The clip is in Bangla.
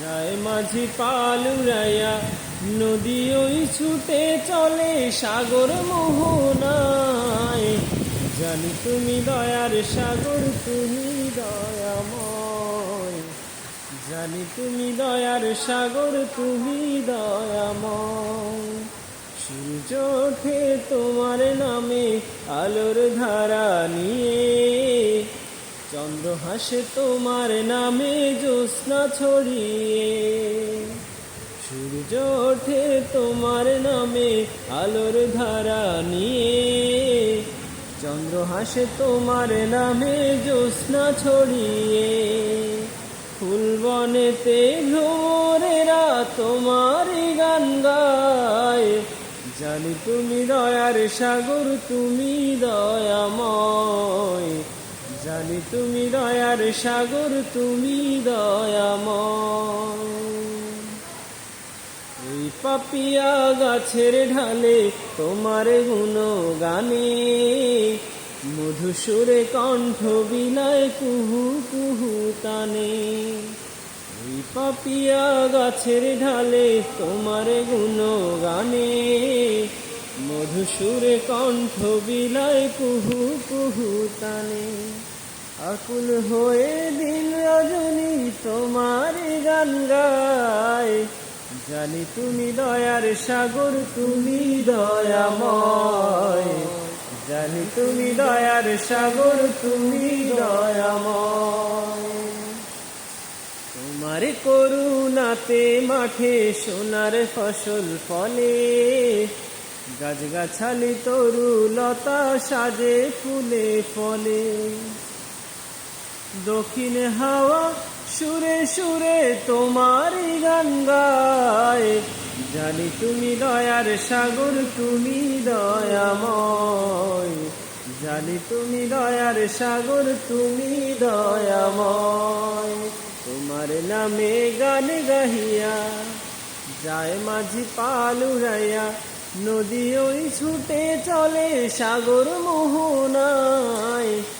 যায় মাঝি পালুরাইয়া নদী ওই ছুটে চলে সাগর মোহনায়। জানি তুমি দয়ার সাগর, তুমি দয়াময়। জানি তুমি দয়ার সাগর, তুমি দয়াময়। সূর্য ওঠে তোমার নামে, আলোর ধারা নিয়ে হাসে তোমার নামে জ্যোৎস্না ছড়িয়ে। সূর্য ওঠে তোমার নামে আলোর ধারা নিয়ে। চন্দ্র হাসে তোমার নামে জ্যোৎস্না ছড়িয়ে। ফুলবনেতে ভ্রমরেরা তোমার গান গায়। জানি তুমি দয়ার সাগর, তুমি দয়াময়। জানি তুমি দয়ার সাগর, তুমি এই পাপিয়া গাছের ঢালে তোমার গুণ গানে মধুসুরে কণ্ঠ বিলায় কুহু কুহু তানে এই পাপিয়া গাছের ঢালে তোমার গুণ গানে মধুসুরে কণ্ঠ বিলায় কুহু কুহু তানে আকুল হয়ে দিন রজনী তোমার গান গায়। জানি তুমি দয়ার সাগর, তুমি দয়াময়। জানি তুমি দয়ার সাগর, তুমি দয়াময়। তোমার করুণাতে মাঠে সোনার ফসল ফলে। গাছগাছালি তরু লতা সাজে ফুলে ফলে। দক্ষিণ হাওয়া সুরে সুরে তোমার গান গায় জানি তুমি দয়ার সাগর, তুমি দয়াময়। জানি তুমি দয়ার সাগর, তুমি দয়াময়। তোমার নামে গান গাহিয়া যায় মাঝি পালুরাইয়া নদী ওই ছুটে চলে সাগর মোহনায়।